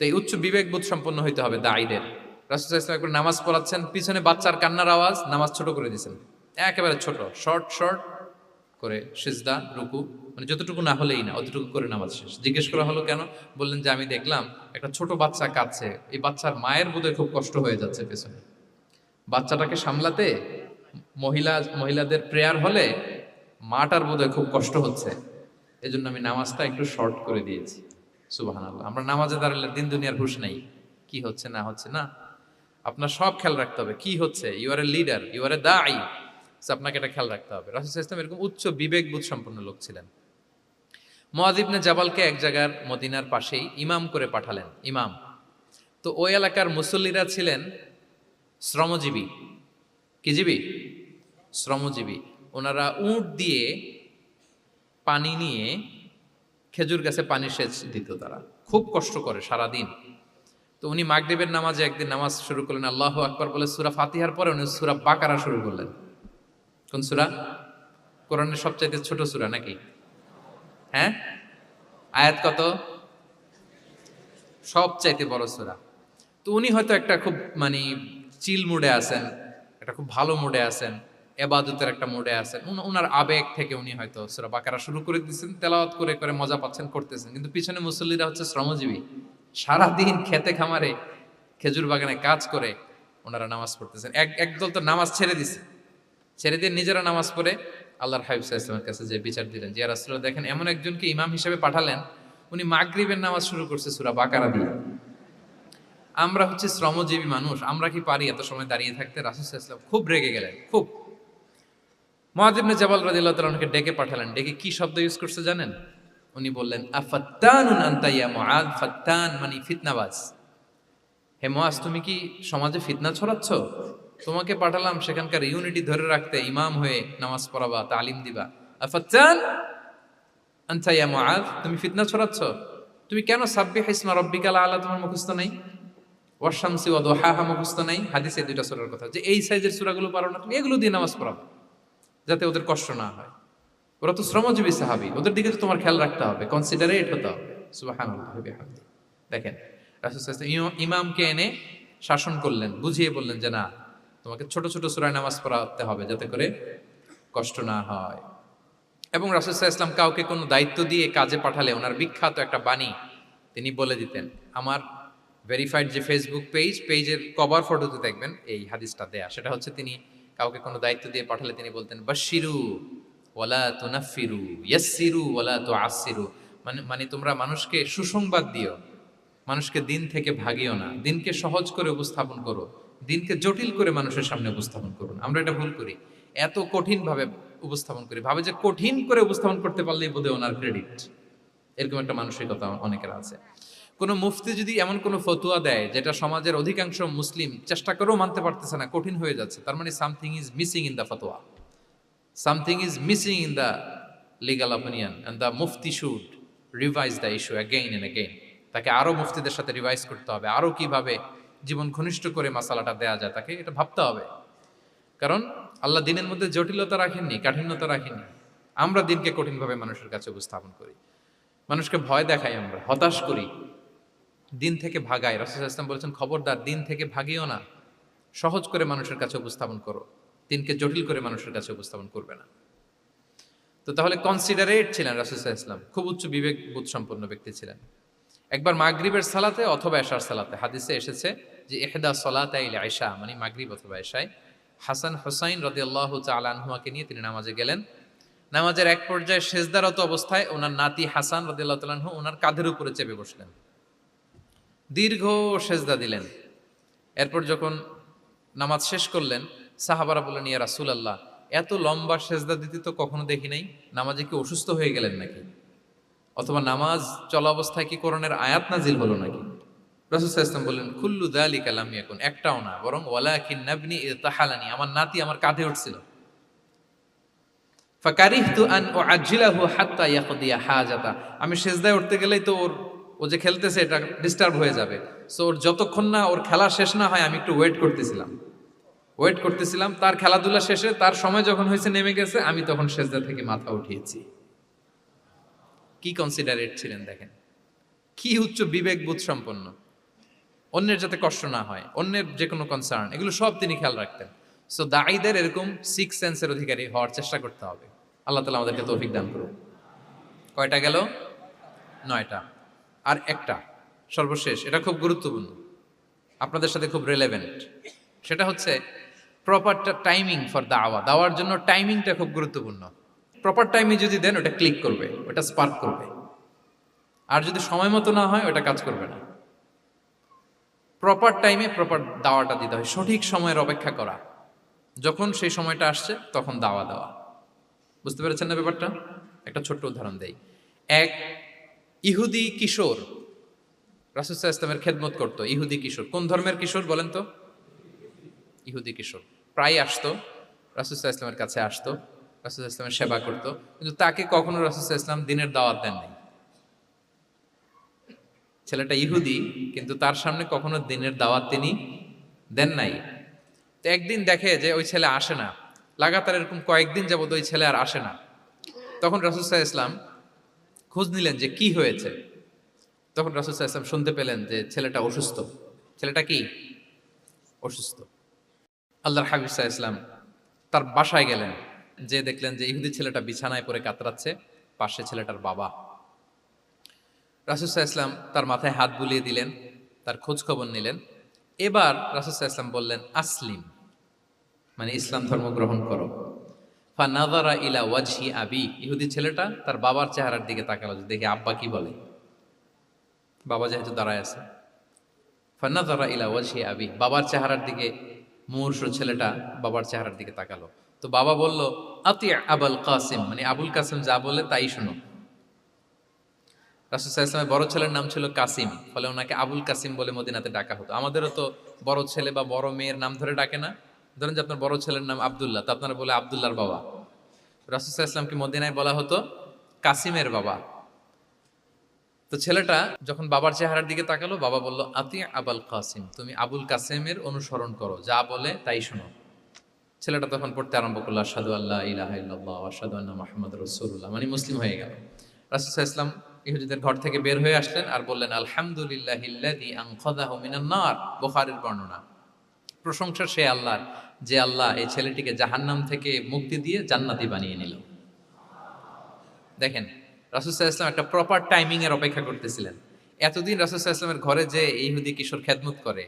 তো এই উচ্চ বিবেকবোধ সম্পন্ন হইতে হবে দায়ীদের রাসুল ইসলাম একবার নামাজ পড়াচ্ছেন, পিছনে বাচ্চার কান্নার আওয়াজ নামাজ ছোট করে দিয়েছেন। একেবারে ছোট, শর্ট শর্ট করে সিজদা, রুকু মানে যতটুকু না হলেই না, অতটুকু করে নামাজ শেষ। জিজ্ঞেস করা হলো, কেন? বললেন যে, আমি দেখলাম একটা ছোট বাচ্চা কাঁদছে। এই বাচ্চার মায়ের বোধহয় খুব কষ্ট হয়ে যাচ্ছে পেছনে। বাচ্চাটাকে সামলাতে মহিলা, মহিলাদের প্রেয়ার হলে মাটার বোধহয় খুব কষ্ট হচ্ছে। এজন্য আমি নামাজটা একটু শর্ট করে দিয়েছি। সুবাহান আল্লাহ আমরা নামাজে দাঁড়ালে দিন দুনিয়ার হুশ নেই। কি হচ্ছে, না হচ্ছে, না? আপনার সব খেয়াল রাখতে হবে। কি হচ্ছে? You are a leader you are a দায়ী আপনাকে এটা খেয়াল রাখতে হবে। রাসুল ইসলাম এরকম উচ্চ বিবেকবোধ সম্পন্ন লোক ছিলেন। মহাদিবনে জাবালকে এক জায়গার মদিনার পাশেই ইমাম করে পাঠালেন, ইমাম। তো ওই এলাকার মুসল্লিরা ছিলেন শ্রমজীবী। কি জীবী? শ্রমজীবী। ওনারা উঁট দিয়ে পানি নিয়ে খেজুর গাছে পানি সেচ দিত তারা। খুব কষ্ট করে সারা দিন তো উনি মাগরিবের নামাজে একদিন নামাজ শুরু করলেন, আল্লাহ আকবর বলে সুরা ফাতিহার পরে উনি সুরা বাকারা শুরু করলেন। কোন সুরা? কোরআনের সবচাইতে ছোট সুরা নাকি? হ্যাঁ? আয়াত কত? সবচাইতে বড় সুরা। তো উনি হয়তো একটা খুব মানে চিল মুডে আছেন, একটা খুব ভালো মুডে আছেন। এবাদতের একটা মোডে আছেন। উনার আবেগ থেকে উনি হয়তো সুরা বাকারা শুরু করে দিচ্ছেন তেলাওয়াত করে করে মজা পাচ্ছেন, করতেছেন। কিন্তু পিছনে মুসল্লিরা হচ্ছে শ্রমজীবী। সারাদিন খেতে খামারে, খেজুর বাগানে কাজ করে ওনারা নামাজ পড়তেছেন। এক একদল তো নামাজ ছেড়ে দিছে। ছেড়ে দিয়ে নিজেরা নামাজ পড়ে আল্লাহর হাবিব ইসলামের কাছে যে বিচার দিলেন, যে রাসুল্লাহ দেখেন এমন একজনকে ইমাম হিসেবে পাঠালেন, উনি মাগরিবের নামাজ শুরু করছে সুরা বাকারা দিয়ে। আমরা হচ্ছে শ্রমজীবী মানুষ, আমরা কি পারি এত সময় দাঁড়িয়ে থাকতে? রাসুল ইসলাম খুব রেগে গেলেন, খুব। মহাদিবনে জাবাল রাদিল্লাহ তালকে ডেকে পাঠালেন। ডেকে কি শব্দ ইউজ করছে জানেন? উনি বললেন, আফাত্তানুন আনতা ইয়া মুআদ? ফাত্তান মানে ফিতনাবাজ। হে মহাজ তুমি কি সমাজে ফিতনা ছড়াচ্ছ? তোমাকে পাঠালাম সেখানকার ইউনিটি ধরে রাখতে, ইমাম হয়ে নামাজ পড়াবা, তালিম দিবা। আফাত্তান আনতা ইয়া মুআদ? তুমি ফিতনা ছড়াচ্ছ? তুমি কেন সাব্বিহ ইসমা রব্বিকাল আলা? তোমার মুখস্থ নাই। ওয়াশামসি ওয়া দুহাহা? মুখস্থ নাই। হাদিসে দুইটা সূরার কথা। যে এই সাইজের সূরাগুলো পারো না, তুমি এগুলো দিয়ে নামাজ পড়াবা। যাতে ওদের কষ্ট না হয়। ওরা তো শ্রমজীবী সাহাবি, ওদের দিকে তো তোমার খেয়াল রাখতে হবে কনসিডারেট হতে হবে। দেখেন ইমামকে এনে শাসন করলেন, বুঝিয়ে বললেন যে না, তোমাকে ছোট ছোট সূরায় নামাজ পড়াতে হবে যাতে করে কষ্ট না হয়। এবং রাসূল ইসলাম কাউকে কোনো দায়িত্ব দিয়ে কাজে পাঠালে ওনার বিখ্যাত একটা বাণী তিনি বলে দিতেন। আমার ভেরিফাইড যে ফেসবুক পেজ পেজের কভার ফটোতে দেখবেন, এই হাদিসটা দেয়া। সেটা হচ্ছে তিনি কাউকে কোনো দায়িত্ব দিয়ে পাঠালে তিনি বলতেন বাশিরু ওয়ালা তুনাফিরু, ইয়াসসিরু ওয়ালা তুআসসিরু। মানে মানে তোমরা মানুষকে সুসংবাদ দিও, মানুষকে দিন থেকে ভাগিও না, দিনকে সহজ করে উপস্থাপন করো, দিনকে জটিল করে মানুষের সামনে উপস্থাপন করুন আমরা এটা ভুল করি। এত কঠিন ভাবে উপস্থাপন করি। ভাবে যে কঠিন করে উপস্থাপন করতে পারলেই বোধহয় ওনার ক্রেডিট। এরকম একটা মানসিকতা অনেকের আছে। কোনো মুফতি যদি এমন কোনো ফতুয়া দেয় যেটা সমাজের অধিকাংশ মুসলিম চেষ্টা করেও মানতে পারতেছে না, কঠিন হয়ে যাচ্ছে, তার মানে something is missing in the fatwa something is missing in the legal opinion and the mufti should revise the issue again and again তাকে আরও মুফতিদের সাথে রিভাইজ করতে হবে আরও কীভাবে জীবন ঘনিষ্ঠ করে মাসালাটা দেয়া যায় তাকে এটা ভাবতে হবে। কারণ আল্লাহ দিনের মধ্যে জটিলতা রাখেননি, কাঠিন্যতা রাখেননি। আমরা দিনকে কঠিনভাবে মানুষের কাছে উপস্থাপন করি। মানুষকে ভয় দেখাই আমরা, হতাশ করি। দিন থেকে ভাগায়। রাসুল ইসলাম বলেছেন, খবরদার, দিন থেকে ভাগিও না। সহজ করে মানুষের কাছে উপস্থাপন করো। দিনকে জটিল করে মানুষের কাছে উপস্থাপন করবে না। তো তাহলে কনসিডারেট ছিলেন রাসুল ইসলাম খুব উচ্চ বিবেক বোধ সম্পন্ন ব্যক্তি ছিলেন। একবার মাগরিবের সালাতে অথবা এশার সালাতে হাদিসে এসেছে যে এহেদা সলাত আয়সা মানে মাগরিব অথবা এশায়। হাসান হোসাইন রদি আল্লাহ আনহুয়াকে নিয়ে তিনি নামাজে গেলেন। নামাজের এক পর্যায়ে সেজদারত অবস্থায় ওনার নাতি হাসান রদি আল্লাহ তালাহু ওনার কাঁধের উপরে চেপে বসলেন। দীর্ঘ সেজদা দিলেন। এরপর যখন নামাজ শেষ করলেন, সাহাবারা বললেন, ইয়া রাসুল আল্লাহ এত লম্বা সেজদা দিতে তো কখনো দেখি নাই। নামাজে কি অসুস্থ হয়ে গেলেন নাকি? অথবা নামাজ চলা অবস্থায় কি করণের আয়াত নাজিল হলো নাকি? রাসুল ইসলাম বললেন খুল্লু দালি কালাম এখন একটাও না, বরং ওয়ালা কি নাবনি তাহালানি আমার নাতি আমার কাঁধে উঠছিল। ফাকারিহতু আন উআজ্জিলাহু হাত্তা ইয়াকদিয়া হাজাতা আমি সেজদায় উঠতে গেলেই তো ওর ও যে খেলতেছে এটা ডিস্টার্ব হয়ে যাবে। সো ওর যতক্ষণ না ওর খেলা শেষ না হয়, আমি একটু ওয়েট করতেছিলাম। ওয়েট করতেছিলাম, তার খেলাধুলা শেষে তার সময় যখন হয়েছে নেমে গেছে, আমি তখন সেজদা থেকে মাথা উঠিয়েছি। কি কনসিডারেট ছিলেন দেখেন। কি উচ্চ বিবেকবোধ সম্পন্ন। অন্যের যাতে কষ্ট না হয়, অন্যের যে কোনো কনসার্ন এগুলো সব তিনি খেয়াল রাখতেন। সো দায়ীদের এরকম সিক্স সেন্সের অধিকারী হওয়ার চেষ্টা করতে হবে। আল্লাহ তালা আমাদেরকে তৌফিক দান করুন কয়টা গেল? নয়টা। আর একটা, সর্বশেষ, এটা খুব গুরুত্বপূর্ণ, আপনাদের সাথে খুব রেলেভেন্ট সেটা হচ্ছে প্রপার টাইমিং ফর দাওয়া দাওয়ার জন্য টাইমিংটা খুব গুরুত্বপূর্ণ প্রপার টাইমে যদি দেন, ওটা ক্লিক করবে, ওটা স্পার্ক করবে, আর যদি সময় মতো না হয়, ওটা কাজ করবে না প্রপার টাইমে প্রপার দাওয়াটা দিতে হয়, সঠিক সময়ের অপেক্ষা করা, যখন সেই সময়টা আসছে, তখন দাওয়া দেওয়া, বুঝতে পেরেছেন না ব্যাপারটা? একটা ছোট্ট উদাহরণ দেই, এক ইহুদি কিশোর। রাসুসাহ ইসলামের খেদমত করতো। ইহুদি কিশোর। কোন ধর্মের কিশোর বলেন তো? ইহুদি কিশোর। প্রায় আসতো। রাসুসাহ ইসলামের কাছে আসতো। রাসুসাহ ইসলামের সেবা করতো। কিন্তু তাকে কখনো রাসুসাহ ইসলাম দিনের দাওয়াত দেন নাই। ছেলেটা ইহুদি, কিন্তু তার সামনে কখনো দিনের দাওয়াত তিনি দেন নাই। তো একদিন দেখে যে ওই ছেলে আসে না। লাগাতার এরকম কয়েকদিন যাবত ওই ছেলে আর আসে না। তখন রাসুসাহ ইসলাম খোঁজ নিলেন যে কি হয়েছে। তখন রাসুসাহ ইসলাম শুনতে পেলেন যে ছেলেটা অসুস্থ। ছেলেটা কি? অসুস্থ। আল্লাহর হাবিব ইসলাম তার বাসায় গেলেন। যে দেখলেন যে ইহুদি ছেলেটা বিছানায় পরে কাতরাচ্ছে, পাশে ছেলেটার বাবা। রাসুসাহ ইসলাম তার মাথায় হাত বুলিয়ে দিলেন, তার খোঁজ খবর নিলেন। এবার রাসুসাহ ইসলাম বললেন, আসলিম মানে ইসলাম ধর্ম গ্রহণ করো। ফানাদারা ইলা ওয়াজহি আবি। ইহুদি ছেলেটা তার বাবার চেহারার দিকে তাকালো, যে দেখি আব্বা কি বলে। বাবা যেহেতু দাঁড়ায় আছে। ফানাদারা ইলা ওয়াজহি আবি। বাবার চেহারার দিকে মুমূর্ষ ছেলেটা বাবার চেহারার দিকে তাকালো। তো বাবা বলল, আতি আবুল কাসিম। মানে আবুল কাসিম যা বলে তাই শুনো। রাসুল ইসলামের বড় ছেলের নাম ছিল কাসিম। ফলে ওনাকে আবুল কাসিম বলে মদিনাতে ডাকা হতো। আমাদেরও তো বড় ছেলে বা বড় মেয়ের নাম ধরে ডাকে না। ধরেন যে আপনার বড় ছেলের নাম আবদুল্লাহ, তো আপনারা বলে আবদুল্লাহর বাবা। রাসুসাহ ইসলামকে মদিনায় বলা হতো কাসিমের বাবা। তো ছেলেটা যখন বাবার চেহারার দিকে তাকালো, বাবা বলল, আতি আবাল কাসিম, তুমি আবুল কাসিমের অনুসরণ করো, যা বলে তাই শোনো। ছেলেটা তখন পড়তে আরম্ভ করল আসাদু আল্লাহ ইলাহ ইল্লাল্লাহ আসাদু আন্না মাহমুদ রসুল্লাহ মানে মুসলিম হয়ে গেল। রাসুসাহ ইসলাম ইহুদিদের ঘর থেকে বের হয়ে আসলেন আর বললেন আলহামদুলিল্লাহ বুখারীর বর্ণনা। প্রশংসা সে আল্লাহর, যে আল্লাহ এই ছেলেটিকে জাহান্নাম থেকে মুক্তি দিয়ে জান্নাতি বানিয়ে নিল। দেখেন রাসুসাহ ইসলাম একটা প্রপার টাইমিং এর অপেক্ষা করতেছিলেন। এতদিন রাসুসাহ ইসলামের ঘরে যে ইহুদি কিশোর খেদমত করে,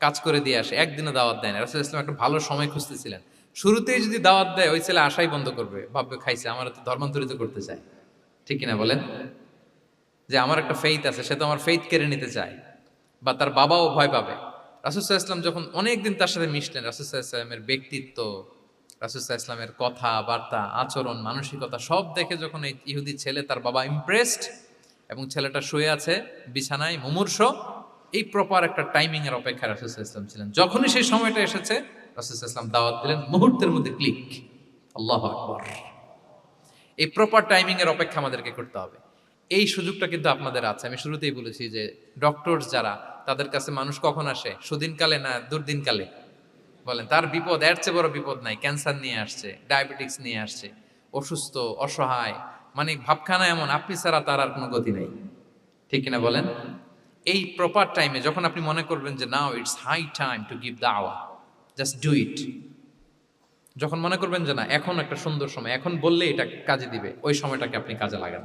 কাজ করে দিয়ে আসে, একদিনও দাওয়াত দেয় না। রাসুল ইসলাম একটা ভালো সময় খুঁজতেছিলেন। শুরুতেই যদি দাওয়াত দেয়, ওই ছেলে আশাই বন্ধ করবে, ভাববে, খাইছে আমার তো ধর্মান্তরিত করতে চায়। ঠিক কিনা বলেন? যে আমার একটা ফেইথ আছে, সে তো আমার ফেইথ কেড়ে নিতে চায়, বা তার বাবাও ভয় পাবে। রাসুসাহ ইসলাম যখন অনেকদিন তার সাথে মিশলেন রাসুসাহ ইসলামের ব্যক্তিত্ব রাসুসাহ ইসলামের কথা বার্তা আচরণ, মানসিকতা সব দেখে যখন এই ইহুদি ছেলে তার বাবা ইমপ্রেসড এবং ছেলেটা শুয়ে আছে, বিছানায় মুমূর্ষ, এই প্রপার একটা টাইমিং এর অপেক্ষা রাসুসাহ ইসলাম ছিলেন। যখনই সেই সময়টা এসেছে রাসুসাহ ইসলাম দাওয়াত দিলেন, মুহূর্তের মধ্যে ক্লিক আল্লাহ আকবর। এই প্রপার টাইমিং এর অপেক্ষা আমাদেরকে করতে হবে। এই সুযোগটা কিন্তু আপনাদের আছে। আমি শুরুতেই বলেছি যে ডক্টর যারা তাদের কাছে মানুষ কখন আসে? সুদিনকালে না দুর্দিনকালে? বলেন, তার বিপদ, এর চেয়ে বড় বিপদ নাই। ক্যান্সার নিয়ে আসছে, ডায়াবেটিক্স নিয়ে আসছে, অসুস্থ, অসহায় মানে ভাবখানা এমন, আপনি ছাড়া তার আর কোনো গতি নেই। ঠিক কিনা বলেন? এই প্রপার টাইমে যখন আপনি মনে করবেন যে now it's high time to give the our just do it যখন মনে করবেন যে, না, এখন একটা সুন্দর সময়, এখন বললে এটা কাজে দিবে, ওই সময়টাকে আপনি কাজে লাগান।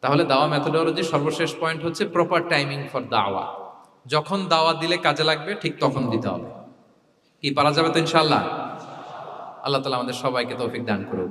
তাহলে দাওয়া মেথোডোলজি সর্বশেষ পয়েন্ট হচ্ছে প্রপার টাইমিং ফর দাওয়া যখন দাওয়া দিলে কাজে লাগবে, ঠিক তখন দিতে হবে। কি, পারা যাবে তো ইনশাল্লাহ আল্লাহ তালা আমাদের সবাইকে তৌফিক দান করুক।